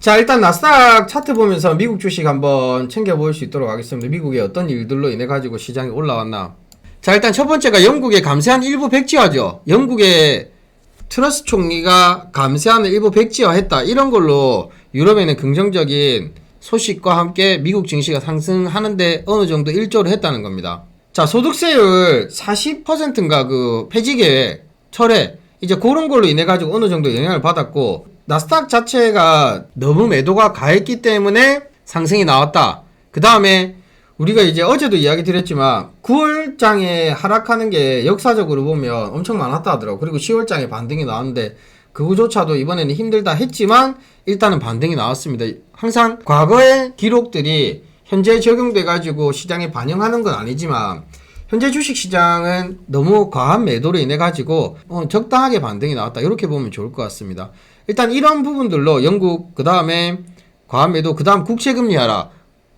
자, 일단 나스닥 차트 보면서 미국 주식 한번 챙겨볼 수 있도록 하겠습니다. 미국의 어떤 일들로 인해 가지고 시장이 올라왔나. 자, 일단 첫 번째가 영국의 감세한 일부 백지화죠. 영국의 트러스 총리가 감세하는 일부 백지화했다. 이런 걸로 유럽에는 긍정적인 소식과 함께 미국 증시가 상승하는데 어느 정도 일조를 했다는 겁니다. 자, 소득세율 40%인가 그 폐지 계획, 철회, 이제 그런 걸로 인해 가지고 어느 정도 영향을 받았고, 나스닥 자체가 너무 매도가 가했기 때문에 상승이 나왔다. 그 다음에 우리가 이제 어제도 이야기 드렸지만 9월장에 하락하는 게 역사적으로 보면 엄청 많았다 하더라고. 그리고 10월장에 반등이 나왔는데 그거조차도 이번에는 힘들다 했지만 일단은 반등이 나왔습니다. 항상 과거의 기록들이 현재 적용돼 가지고 시장에 반영하는 건 아니지만 현재 주식 시장은 너무 과한 매도로 인해 가지고 어, 적당하게 반등이 나왔다. 이렇게 보면 좋을 것 같습니다. 일단 이런 부분들로 영국 그 다음에 과한 매도 그 다음 국채금리 하라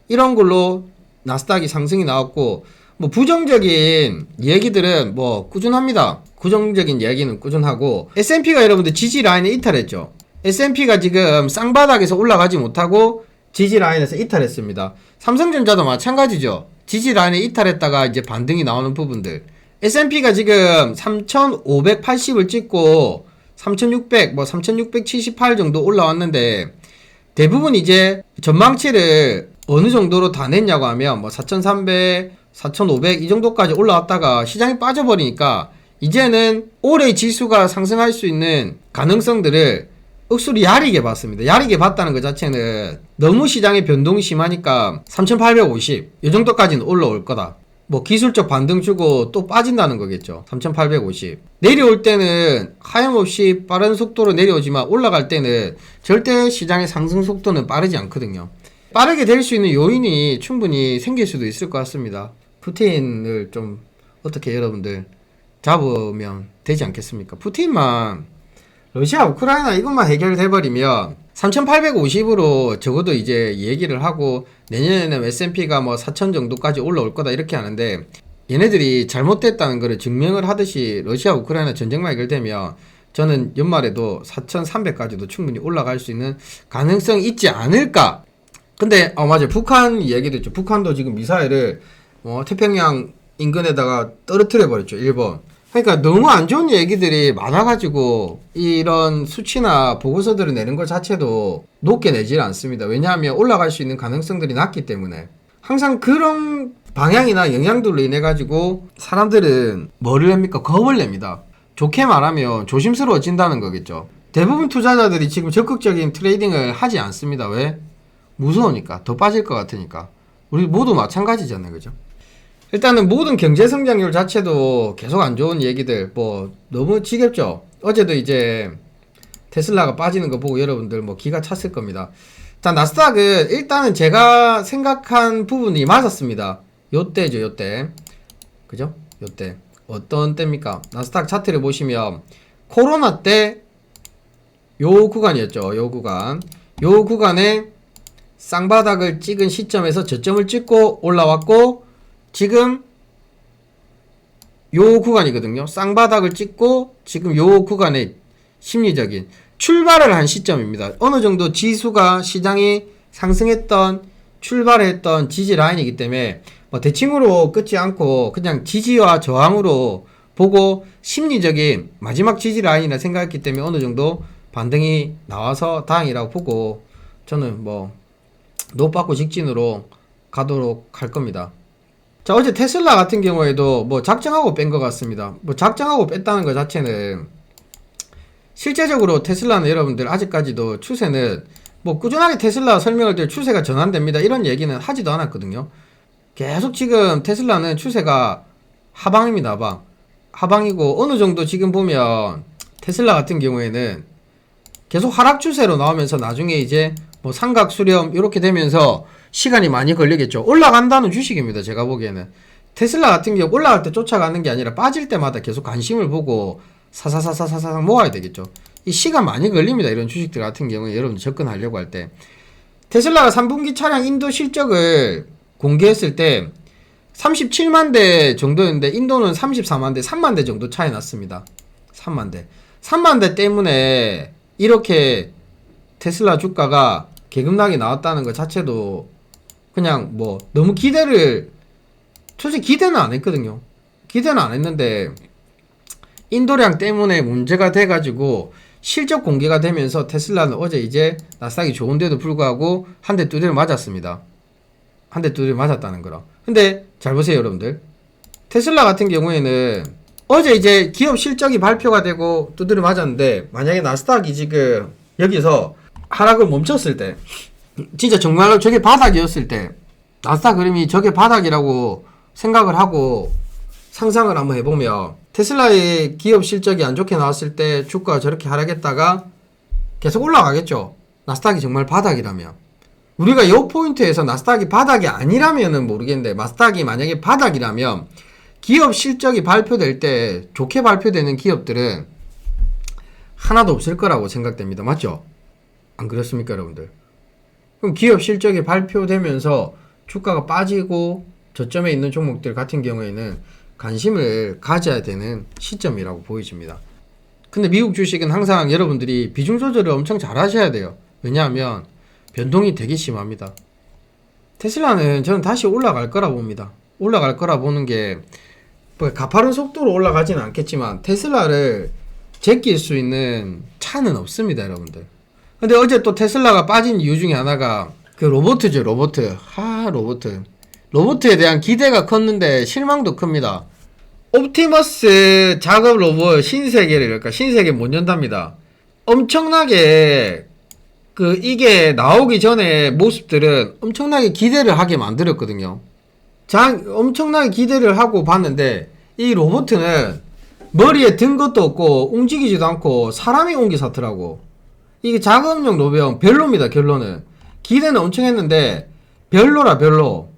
이런 걸로 나스닥이 상승이 나왔고 뭐 부정적인 얘기들은 뭐 꾸준합니다. 부정적인 얘기는 꾸준하고 S&P가 여러분들 지지 라인에 이탈했죠. S&P가 지금 쌍바닥에서 올라가지 못하고 지지 라인에서 이탈했습니다. 삼성전자도 마찬가지죠. 지지 라인에 이탈했다가 이제 반등이 나오는 부분들. S&P가 지금 3,580을 찍고 3,600, 뭐 3,678 정도 올라왔는데 대부분 이제 전망치를 어느 정도로 다 냈냐고 하면 뭐 4,300, 4,500 이 정도까지 올라왔다가 시장이 빠져버리니까 이제는 올해 지수가 상승할 수 있는 가능성들을 억수로 야리게 봤습니다. 야리게 봤다는 것 자체는 너무 시장의 변동이 심하니까 3,850, 이 정도까지는 올라올 거다. 뭐 기술적 반등 주고 또 빠진다는 거겠죠. 3,850. 내려올 때는 하염없이 빠른 속도로 내려오지만 올라갈 때는 절대 시장의 상승 속도는 빠르지 않거든요. 빠르게 될 수 있는 요인이 충분히 생길 수도 있을 것 같습니다. 푸틴을 좀 어떻게 여러분들 잡으면 되지 않겠습니까? 푸틴만 러시아, 우크라이나 이것만 해결돼 버리면 3,850으로 적어도 이제 얘기를 하고 내년에는 S&P가 뭐 4,000 정도까지 올라올 거다 이렇게 하는데 얘네들이 잘못됐다는 것을 증명을 하듯이 러시아, 우크라이나 전쟁만 해결되면 저는 연말에도 4,300까지도 충분히 올라갈 수 있는 가능성이 있지 않을까. 근데 어 맞아요. 북한 얘기도 있죠. 북한도 지금 미사일을 어, 태평양 인근에다가 떨어뜨려 버렸죠. 일본. 그러니까 너무 안 좋은 얘기들이 많아가지고 이런 수치나 보고서들을 내는 것 자체도 높게 내질 않습니다. 왜냐하면 올라갈 수 있는 가능성들이 낮기 때문에 항상 그런 방향이나 영향들로 인해 가지고 사람들은 뭐를 냅니까? 겁을 냅니다. 좋게 말하면 조심스러워진다는 거겠죠. 대부분 투자자들이 지금 적극적인 트레이딩을 하지 않습니다. 왜? 무서우니까 더 빠질 것 같으니까 우리 모두 마찬가지잖아요, 그죠? 일단은 모든 경제 성장률 자체도 계속 안 좋은 얘기들 뭐 너무 지겹죠. 어제도 이제 테슬라가 빠지는 거 보고 여러분들 뭐 기가 찼을 겁니다. 자 나스닥은 일단은 제가 생각한 부분이 맞았습니다. 요때죠, 요때. 그죠? 요때. 어떤 때입니까? 나스닥 차트를 보시면 코로나 때 요 구간이었죠. 요 구간. 요 구간에 쌍바닥을 찍은 시점에서 저점을 찍고 올라왔고 지금 요 구간이거든요. 쌍바닥을 찍고 지금 요 구간에 심리적인 출발을 한 시점입니다. 어느 정도 지수가 시장이 상승했던 출발했던 지지 라인이기 때문에 뭐 대칭으로 끊지 않고 그냥 지지와 저항으로 보고 심리적인 마지막 지지 라인이라 생각했기 때문에 어느 정도 반등이 나와서 다행이라고 보고 저는 뭐 노받고 직진으로 가도록 할 겁니다. 자, 어제 테슬라 같은 경우에도 뭐 작정하고 뺀 것 같습니다. 뭐 작정하고 뺐다는 것 자체는 실제적으로 테슬라는 여러분들 아직까지도 추세는 뭐 꾸준하게 테슬라 설명을 들 추세가 전환됩니다. 이런 얘기는 하지도 않았거든요. 계속 지금 테슬라는 추세가 하방입니다. 하방. 하방이고 어느 정도 지금 보면 테슬라 같은 경우에는 계속 하락 추세로 나오면서 나중에 이제 뭐 삼각 수렴 이렇게 되면서 시간이 많이 걸리겠죠. 올라간다는 주식입니다. 제가 보기에는 테슬라 같은 경우 올라갈 때 쫓아가는 게 아니라 빠질 때마다 계속 관심을 보고 사사사사사사 모아야 되겠죠. 이 시간 많이 걸립니다. 이런 주식들 같은 경우에 여러분들 접근하려고 할 때 테슬라가 3분기 차량 인도 실적을 공개했을 때 37만 대 정도였는데 인도는 34만 대, 3만 대 정도 차이 났습니다. 3만 대. 3만 대 때문에 이렇게 테슬라 주가가 개급락이 나왔다는 것 자체도 그냥 뭐 너무 기대를 솔직히 기대는 안 했거든요. 기대는 안 했는데 인도량 때문에 문제가 돼가지고 실적 공개가 되면서 테슬라는 어제 이제 나스닥이 좋은데도 불구하고 한 대 두드려 맞았습니다. 한 대 두드려 맞았다는 거라. 근데 잘 보세요 여러분들. 테슬라 같은 경우에는 어제 이제 기업 실적이 발표가 되고 두드려 맞았는데 만약에 나스닥이 지금 여기서 하락을 멈췄을 때 진짜 정말로 저게 바닥이었을 때 나스닥 그림이 저게 바닥이라고 생각을 하고 상상을 한번 해보면 테슬라의 기업 실적이 안 좋게 나왔을 때 주가가 저렇게 하락했다가 계속 올라가겠죠. 나스닥이 정말 바닥이라면. 우리가 이 포인트에서 나스닥이 바닥이 아니라면은 모르겠는데 나스닥이 만약에 바닥이라면 기업 실적이 발표될 때 좋게 발표되는 기업들은 하나도 없을 거라고 생각됩니다. 맞죠? 안 그렇습니까, 여러분들? 그럼 기업 실적이 발표되면서 주가가 빠지고 저점에 있는 종목들 같은 경우에는 관심을 가져야 되는 시점이라고 보여집니다. 근데 미국 주식은 항상 여러분들이 비중 조절을 엄청 잘 하셔야 돼요. 왜냐하면 변동이 되게 심합니다. 테슬라는 저는 다시 올라갈 거라 봅니다. 올라갈 거라 보는 게, 뭐 가파른 속도로 올라가지는 않겠지만, 테슬라를 제낄 수 있는 차는 없습니다, 여러분들. 근데 어제 또 테슬라가 빠진 이유 중에 하나가 그 로보트죠, 로보트. 하, 로보트. 로보트에 대한 기대가 컸는데 실망도 큽니다. 옵티머스 작업 로봇 신세계를 그러니까 신세계 못 연답니다. 엄청나게 그 이게 나오기 전에 모습들은 엄청나게 기대를 하게 만들었거든요. 장 엄청나게 기대를 하고 봤는데 이 로봇은 머리에 든 것도 없고 움직이지도 않고 사람이 옮기 사더라고. 이게 작업용 로봇 별로입니다. 결론은 기대는 엄청 했는데 별로라 별로.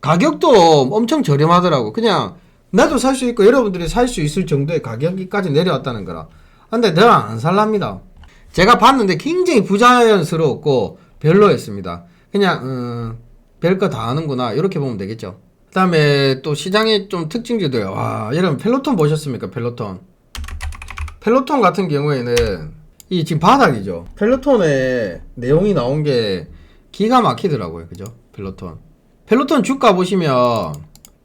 가격도 엄청 저렴하더라고. 그냥 나도 살 수 있고 여러분들이 살 수 있을 정도의 가격까지 내려왔다는 거라. 근데 내가 안 살랍니다. 제가 봤는데 굉장히 부자연스러웠고 별로였습니다. 그냥 음, 별거 다 하는구나 이렇게 보면 되겠죠. 그 다음에 또 시장의 좀 특징들들 와 여러분 펠로톤 보셨습니까? 펠로톤. 펠로톤 같은 경우에는 이 지금 바닥이죠. 펠로톤의 내용이 나온 게 기가 막히더라고요. 그죠? 펠로톤. 펠로톤 주가 보시면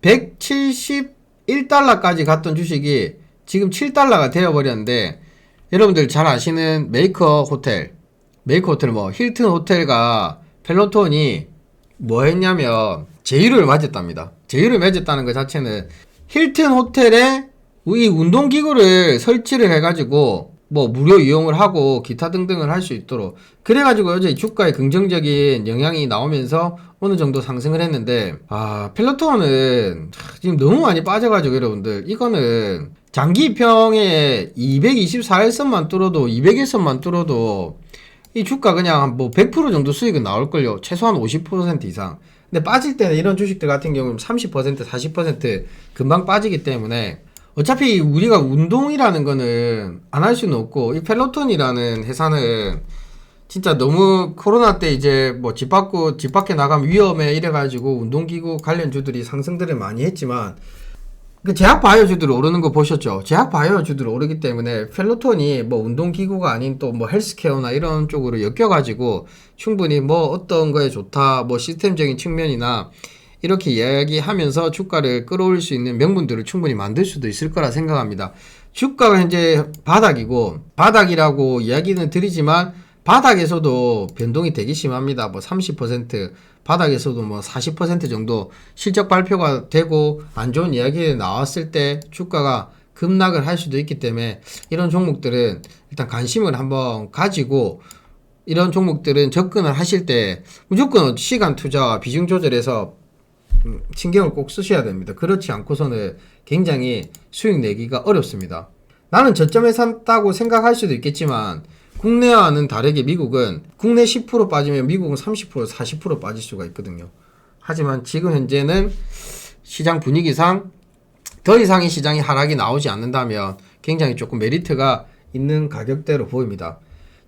171달러까지 갔던 주식이 지금 7달러가 되어버렸는데 여러분들 잘 아시는 메이커 호텔 메이커 호텔 뭐 힐튼 호텔과 펠로톤이 뭐 했냐면 제휴를 맺었답니다. 제휴를 맺었다는 것 자체는 힐튼 호텔에 이 운동기구를 설치를 해가지고 뭐 무료 이용을 하고 기타 등등을 할 수 있도록. 그래가지고 어제 주가에 긍정적인 영향이 나오면서 어느 정도 상승을 했는데 아 펠로톤은 지금 너무 많이 빠져가지고 여러분들. 이거는 장기 평에 224일선만 뚫어도 200일선만 뚫어도 이 주가 그냥 뭐 100% 정도 수익은 나올걸요. 최소한 50% 이상. 근데 빠질 때는 이런 주식들 같은 경우는 30% 40% 금방 빠지기 때문에 어차피 우리가 운동이라는 거는 안 할 수는 없고 이 펠로톤이라는 회사는 진짜 너무 코로나 때 이제 뭐 집 밖고 집 밖에 나가면 위험해 이래가지고 운동기구 관련주들이 상승들을 많이 했지만 그 제약 바이오주들 오르는 거 보셨죠? 제약 바이오주들 오르기 때문에 펠로톤이 뭐 운동기구가 아닌 또 뭐 헬스케어나 이런 쪽으로 엮여가지고 충분히 뭐 어떤 거에 좋다 뭐 시스템적인 측면이나 이렇게 이야기하면서 주가를 끌어올릴 수 있는 명분들을 충분히 만들 수도 있을 거라 생각합니다. 주가가 현재 바닥이고 바닥이라고 이야기는 드리지만 바닥에서도 변동이 되게 심합니다. 뭐 30% 바닥에서도 뭐 40% 정도 실적 발표가 되고 안 좋은 이야기 나왔을 때 주가가 급락을 할 수도 있기 때문에 이런 종목들은 일단 관심을 한번 가지고 이런 종목들은 접근을 하실 때 무조건 시간 투자와 비중 조절해서 음, 신경을 꼭 쓰셔야 됩니다. 그렇지 않고서는 굉장히 수익 내기가 어렵습니다. 나는 저점에 샀다고 생각할 수도 있겠지만 국내와는 다르게 미국은 국내 10% 빠지면 미국은 30% 40% 빠질 수가 있거든요. 하지만 지금 현재는 시장 분위기상 더 이상의 시장이 하락이 나오지 않는다면 굉장히 조금 메리트가 있는 가격대로 보입니다.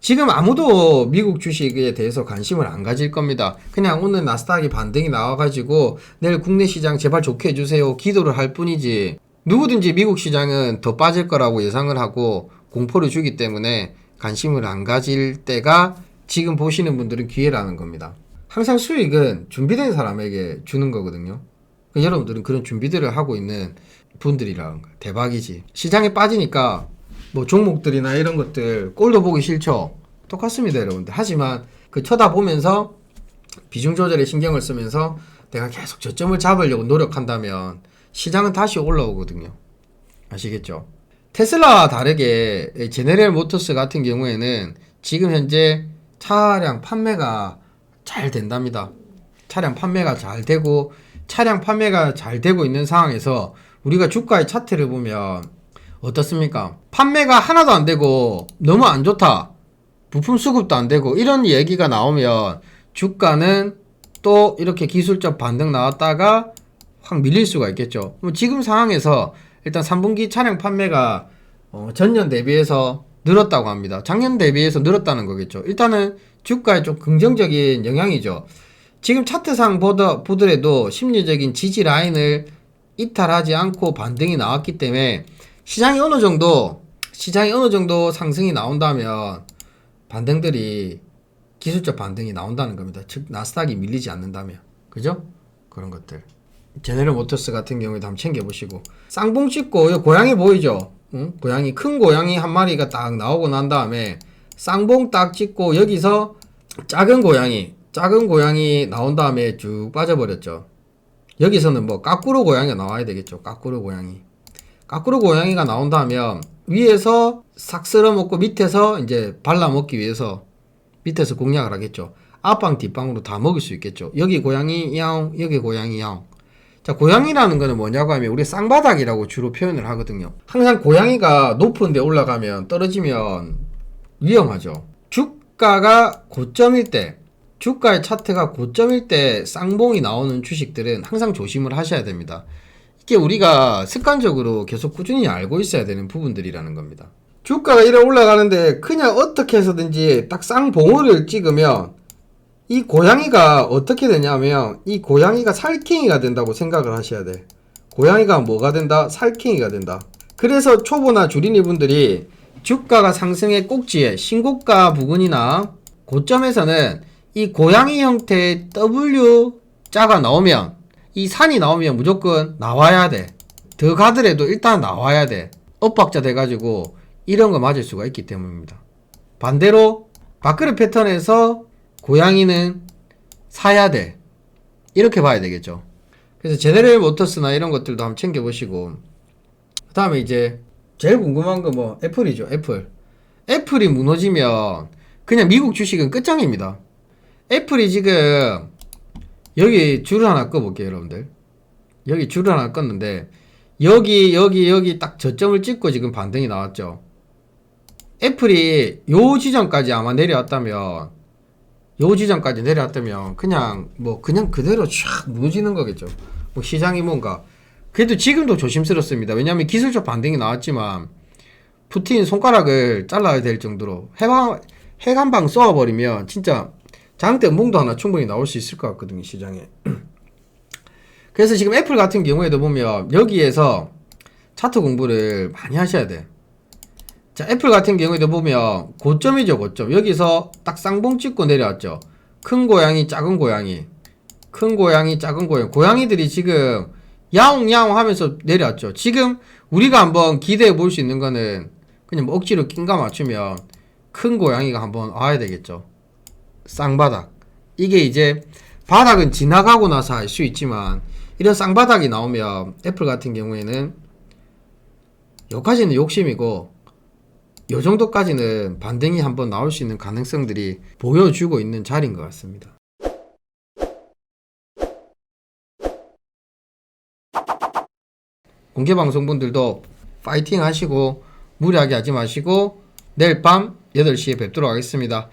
지금 아무도 미국 주식에 대해서 관심을 안 가질 겁니다. 그냥 오늘 나스닥이 반등이 나와가지고 내일 국내 시장 제발 좋게 해주세요. 기도를 할 뿐이지. 누구든지 미국 시장은 더 빠질 거라고 예상을 하고 공포를 주기 때문에 관심을 안 가질 때가 지금 보시는 분들은 기회라는 겁니다. 항상 수익은 준비된 사람에게 주는 거거든요. 여러분들은 그런 준비들을 하고 있는 분들이라는 거예요. 대박이지. 시장에 빠지니까 뭐 종목들이나 이런 것들 꼴도 보기 싫죠. 똑같습니다, 여러분들. 하지만 그 쳐다보면서 비중 조절에 신경을 쓰면서 내가 계속 저점을 잡으려고 노력한다면 시장은 다시 올라오거든요. 아시겠죠? 테슬라와 다르게 이 제네럴 모터스 같은 경우에는 지금 현재 차량 판매가 잘 된답니다. 차량 판매가 잘 되고 차량 판매가 잘 되고 있는 상황에서 우리가 주가의 차트를 보면 어떻습니까? 판매가 하나도 안 되고 너무 안 좋다. 부품 수급도 안 되고 이런 얘기가 나오면 주가는 또 이렇게 기술적 반등 나왔다가 확 밀릴 수가 있겠죠. 지금 상황에서 일단 3분기 차량 판매가 어, 전년 대비해서 늘었다고 합니다. 작년 대비해서 늘었다는 거겠죠. 일단은 주가에 좀 긍정적인 영향이죠. 지금 차트상 보더, 보더라도 심리적인 지지 라인을 이탈하지 않고 반등이 나왔기 때문에 시장이 어느 정도 시장이 어느 정도 상승이 나온다면 반등들이 기술적 반등이 나온다는 겁니다. 즉 나스닥이 밀리지 않는다면 그죠? 그런 것들. 제네럴 모터스 같은 경우에도 한번 챙겨보시고 쌍봉 찍고 이 고양이 보이죠? 응? 고양이 큰 고양이 한 마리가 딱 나오고 난 다음에 쌍봉 딱 찍고 여기서 작은 고양이 작은 고양이 나온 다음에 쭉 빠져버렸죠. 여기서는 뭐 까꾸로 고양이가 나와야 되겠죠. 까꾸로 고양이. 까꾸로 고양이가 나온다면 위에서 싹 쓸어 먹고 밑에서 이제 발라 먹기 위해서 밑에서 공략을 하겠죠. 앞방 뒷방으로 다 먹을 수 있겠죠. 여기 고양이 야옹, 여기 고양이 야옹. 자, 고양이라는 거는 뭐냐고 하면 우리 쌍바닥이라고 주로 표현을 하거든요. 항상 고양이가 높은 데 올라가면 떨어지면 위험하죠. 주가가 고점일 때, 주가의 차트가 고점일 때 쌍봉이 나오는 주식들은 항상 조심을 하셔야 됩니다. 이게 우리가 습관적으로 계속 꾸준히 알고 있어야 되는 부분들이라는 겁니다. 주가가 이래 올라가는데 그냥 어떻게 해서든지 딱 쌍봉을 찍으면 이 고양이가 어떻게 되냐면 이 고양이가 살쾡이가 된다고 생각을 하셔야 돼. 고양이가 뭐가 된다? 살쾡이가 된다. 그래서 초보나 주린이 분들이 주가가 상승의 꼭지에 신고가 부근이나 고점에서는 이 고양이 형태의 W 자가 나오면 이 산이 나오면 무조건 나와야 돼. 더 가더라도 일단 나와야 돼. 엇박자 돼가지고 이런 거 맞을 수가 있기 때문입니다. 반대로 밥그릇 패턴에서 고양이는 사야 돼. 이렇게 봐야 되겠죠. 그래서 제네럴 모터스나 이런 것들도 한번 챙겨보시고 그 다음에 이제 제일 궁금한 거 뭐 애플이죠. 애플. 애플이 무너지면 그냥 미국 주식은 끝장입니다. 애플이 지금 여기 줄을 하나 꺼볼게요, 여러분들. 여기 줄을 하나 껐는데 여기 여기 여기 딱 저점을 찍고 지금 반등이 나왔죠. 애플이 요 지점까지 아마 내려왔다면 요 지점까지 내려왔다면 그냥 뭐 그냥 그대로 쫙 무너지는 거겠죠. 뭐 시장이 뭔가 그래도 지금도 조심스럽습니다. 왜냐하면 기술적 반등이 나왔지만 푸틴 손가락을 잘라야 될 정도로 핵한 핵한방 쏘아버리면 진짜 장대 몽도 하나 충분히 나올 수 있을 것 같거든요 시장에. 그래서 지금 애플 같은 경우에도 보면 여기에서 차트 공부를 많이 하셔야 돼. 자, 애플 같은 경우에도 보면 고점이죠, 고점. 여기서 딱 쌍봉 찍고 내려왔죠. 큰 고양이, 작은 고양이. 큰 고양이, 작은 고양이. 고양이들이 지금 야옹야옹 하면서 내려왔죠. 지금 우리가 한번 기대해 볼 수 있는 거는 그냥 뭐 억지로 낀가 맞추면 큰 고양이가 한번 와야 되겠죠. 쌍바닥. 이게 이제 바닥은 지나가고 나서 알 수 있지만 이런 쌍바닥이 나오면 애플 같은 경우에는 여기까지는 욕심이고 요 정도까지는 반등이 한번 나올 수 있는 가능성들이 보여주고 있는 자리인 것 같습니다. 공개 방송분들도 파이팅 하시고 무리하게 하지 마시고 내일 밤 8시에 뵙도록 하겠습니다.